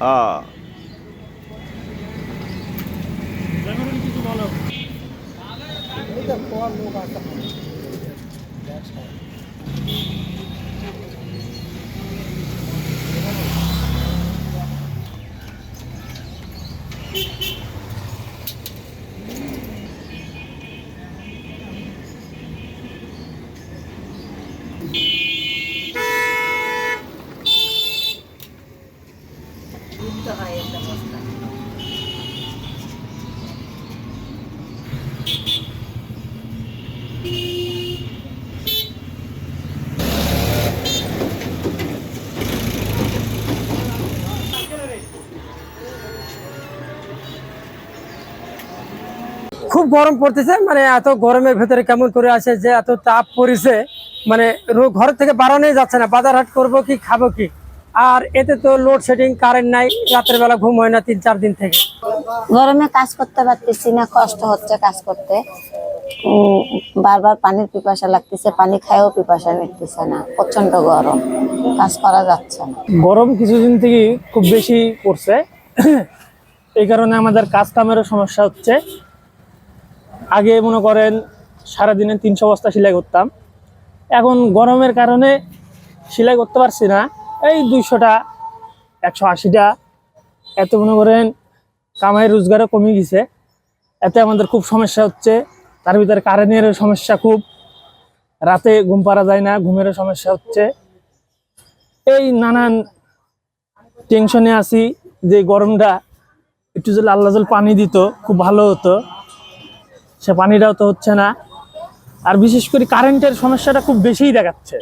হ্যাঁ খুব গরম পড়তেছে মানে এত গরমের ভেতরে কেমন করে আসে যে এত তাপ পড়েছে মানে রো- ঘর থেকে বাড়ানোই যাচ্ছে না বাজার হাট করব কি খাব কি? আর এতে তো লোডশেডিং কারেন্ট নাই রাতের বেলা ঘুম হয় না তিন চার দিন থেকে। গরমে কাজ করতে পারতেছি না কষ্ট হচ্ছে কাজ করতে। উম, বারবার পানির পিপাসা লাগতেছে পানি খায়ও পিপাসা মিটতেছে না প্রচণ্ড গরম কাজ করা যাচ্ছে না। গরম কিছুদিন থেকে খুব বেশি পড়ছে। এই কারণে আমাদের কাজ কামেরও সমস্যা হচ্ছে। আগে মনে করেন সারাদিনে তিনশো বস্তা সেলাই করতাম। এখন গরমের কারণে সেলাই করতে পারছি না। এই দুইশোটা, একশো আশিটা, এত মনে করেন কামাই রোজগারও কমে গেছে। এতে আমাদের খুব সমস্যা হচ্ছে। তার ভিতরে কারেন্টেরও সমস্যা খুব। রাতে ঘুম পারা যায় না, ঘুমেরও সমস্যা হচ্ছে। এই নানান টেনশনে আছি যে গরমটা একটু যদি আল্লাহ পানি দিত, খুব ভালো হতো। সে পানিটাও তো হচ্ছে না। আর বিশেষ করে কারেন্টের সমস্যাটা খুব বেশিই দেখাচ্ছে।